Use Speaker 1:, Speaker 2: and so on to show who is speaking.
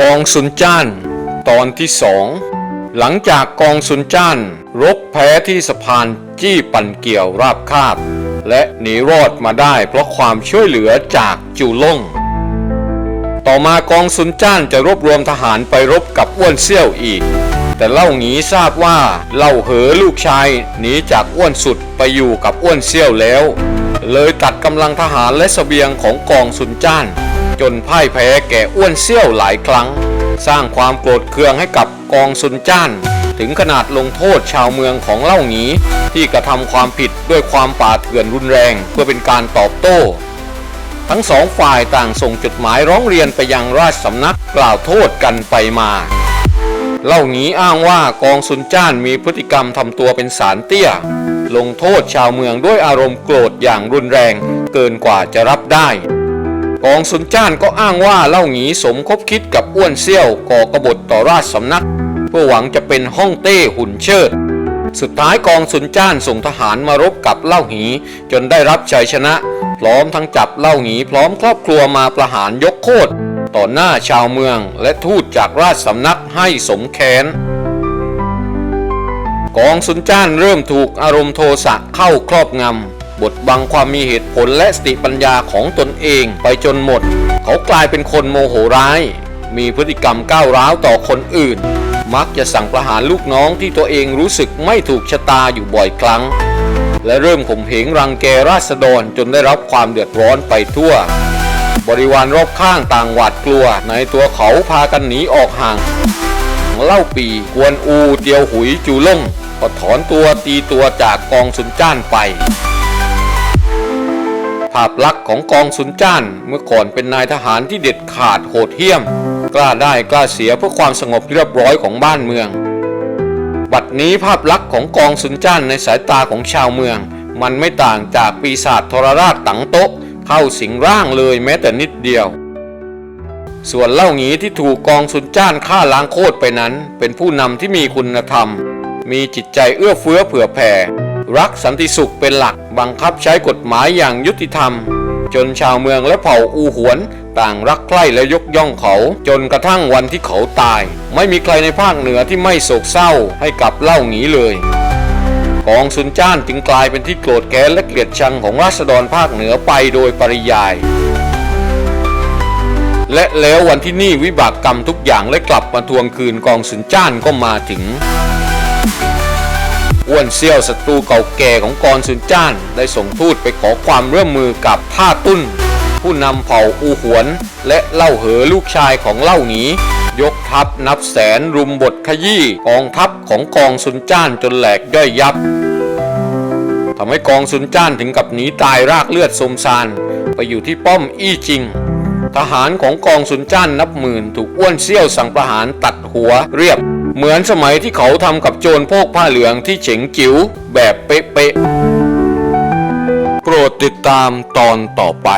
Speaker 1: กองซุนจ้านตอนที่สองหลังจากกองซุนจ้านรบแพ้ที่สะพานจี้ปั่นเกี่ยวราบคาบ และหนีรอดมาได้เพราะความช่วยเหลือจากจูล่ง ต่อมากองซุนจ้านจะรวบรวมทหารไปรบกับอ้วนเซี่ยวอีก แต่เล่าหงีทราบว่าเล่าเหอลูกชายหนีจากอ้วนสุดไปอยู่กับอ้วนเซี่ยวแล้ว เลยตัดกำลังทหารและเสบียงของกองซุนจ้าน จนพ่ายแพ้แก่อ้วนเซี่ยวหลายครั้ง สร้างความโกรธเคืองให้กับกองซุนจ้าน ถึงขนาดลงโทษชาวเมืองของเล่าหงีที่กระทำความผิดด้วยความป่าเถื่อนรุนแรงเพื่อเป็นการตอบโต้ ทั้งสองฝ่ายต่างส่งจดหมายร้องเรียนไปยังราชสำนักกล่าวโทษกันไปมาเล่าหงีอ้างว่ากองซุนจ้านมีพฤติกรรมทำตัวเป็นสารเตี้ย ลงโทษชาวเมืองด้วยอารมณ์โกรธอย่างรุนแรง เกินกว่าจะรับได้ กองซุนจ้านก็อ้างว่าเล่างี้สมคบคิดกับอ้วนเซี่ยวก่อกบฏต่อราชสำนัก เพื่อหวังจะเป็นฮ่องเต้หุ่นเชิด สุดท้ายกองซุนจ้านส่งทหารมารบกับเล่าหีจนได้รับชัยชนะ พร้อมทั้งจับเล่าหีพร้อมครอบครัวมาประหารยกโคตรต่อหน้าชาวเมืองและทูตจากราชสำนักให้สมแค้นกองซุนจ้านเริ่มถูกอารมณ์โทสะเข้าครอบงำ บดบังความมีเหตุผลและสติปัญญาของตนเองไปจนหมด เขากลายเป็นคนโมโหร้าย มีพฤติกรรมก้าวร้าวต่อคนอื่น มักจะสั่งประหารลูกน้องที่ตัวเองรู้สึกไม่ถูกชะตาอยู่บ่อยครั้ง และเริ่มข่มเหงรังแกราษฎรจนได้รับความเดือดร้อนไปทั่ว บริวารรอบข้างต่างหวาดกลัว ในตัวเขาพากันหนีออกห่างเล่าปีกวนอูเตียวหุยจูล่งก็ถอนตัวตีตัวจากกองสุนจ้านไป ภาพลักษณ์ของกองสุนจ้านเมื่อก่อนเป็นนายทหารที่เด็ดขาดโหดเหี้ยม กล้าได้กล้าเสียเพื่อความสงบเรียบร้อยของบ้านเมือง บัดนี้ภาพลักษณ์ของกองสุนจ้านในสายตาของชาวเมือง มันไม่ต่างจากปีศาจทรราชตังโต๊ะเข้าสิงร่างเลยแม้แต่นิดเดียวส่วนเล่าหงีที่ถูกกองสุนจ้านฆ่าล้างโคตรไปนั้น เป็นผู้นำที่มีคุณธรรม มีจิตใจเอื้อเฟื้อเผื่อแผ่ รักสันติสุขเป็นหลัก บังคับใช้กฎหมายอย่างยุติธรรม จนชาวเมืองและเผ่าอูหวน ต่างรักใคร่และยกย่องเขา จนกระทั่งวันที่เขาตาย ไม่มีใครในภาคเหนือที่ไม่โศกเศร้าให้กับเล่าหงีเลยกองซุนจ้านจึงกลายเป็นที่โกรธแค้นและเกลียดชังของราษฎรภาคเหนือไปโดยปริยาย และแล้ววันที่นี่วิบากกรรมทุกอย่างและกลับมาทวงคืนกองสุนจ้านก็มาถึง อ้วนเซี่ยวศัตรูเก่าแก่ของกองสุนจ้าน ได้ส่งทูตไปขอความร่วมมือกับท่าตุ้น ผู้นำเผ่าอูหวน และเล่าเหอลูกชายของเล่าหนียกทัพนับแสนรุมบทขยี้กองทัพของกองสุนจ้านจนแหลกย่อยยับทำให้กองซุนจ้านถึงกับหนีตายรากเลือดสมซานไปอยู่ที่ป้อมอี้จิง ทหารของกองซุนจ้านนับหมื่นถูกอ้วนเซี่ยวสั่งประหารตัดหัวเรียบ เหมือนสมัยที่เขาทำกับโจรพวกผ้าเหลืองที่เฉงจิ๋วแบบเป๊ะๆโปรดติดตามตอนต่อไป